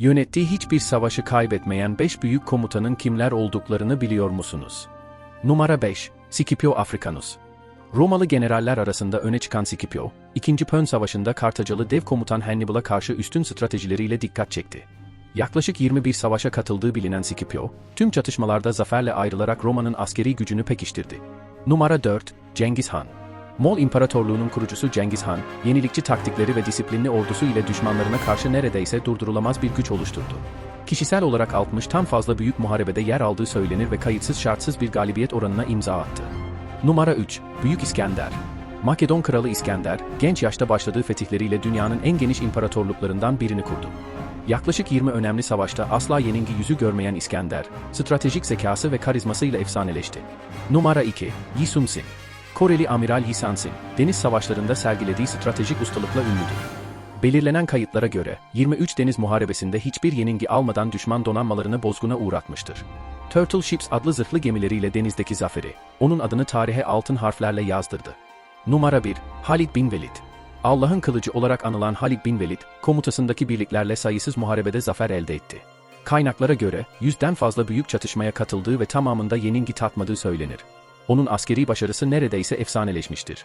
Yönettiği hiçbir savaşı kaybetmeyen 5 büyük komutanın kimler olduklarını biliyor musunuz? Numara 5. Scipio Africanus. Romalı generaller arasında öne çıkan Scipio, 2. Pön Savaşı'nda Kartacalı dev komutan Hannibal'a karşı üstün stratejileriyle dikkat çekti. Yaklaşık 21 savaşa katıldığı bilinen Scipio, tüm çatışmalarda zaferle ayrılarak Roma'nın askeri gücünü pekiştirdi. Numara 4. Cengiz Han. Moğol İmparatorluğu'nun kurucusu Cengiz Han, yenilikçi taktikleri ve disiplinli ordusu ile düşmanlarına karşı neredeyse durdurulamaz bir güç oluşturdu. Kişisel olarak 60'tan fazla büyük muharebede yer aldığı söylenir ve kayıtsız şartsız bir galibiyet oranına imza attı. Numara 3. Büyük İskender. Makedon Kralı İskender, genç yaşta başladığı fetihleriyle dünyanın en geniş imparatorluklarından birini kurdu. Yaklaşık 20 önemli savaşta asla yenilgi yüzü görmeyen İskender, stratejik zekası ve karizmasıyla efsaneleşti. Numara 2. Yi Sun-sin. Koreli Amiral Yi Sun-sin, deniz savaşlarında sergilediği stratejik ustalıkla ünlüdür. Belirlenen kayıtlara göre 23 deniz muharebesinde hiçbir yenilgi almadan düşman donanmalarını bozguna uğratmıştır. Turtle Ships adlı zırhlı gemileriyle denizdeki zaferi, onun adını tarihe altın harflerle yazdırdı. Numara 1. Halid bin Velid. Allah'ın kılıcı olarak anılan Halid bin Velid, komutasındaki birliklerle sayısız muharebede zafer elde etti. Kaynaklara göre, yüzden fazla büyük çatışmaya katıldığı ve tamamında yenilgi tatmadığı söylenir. Onun askeri başarısı neredeyse efsaneleşmiştir.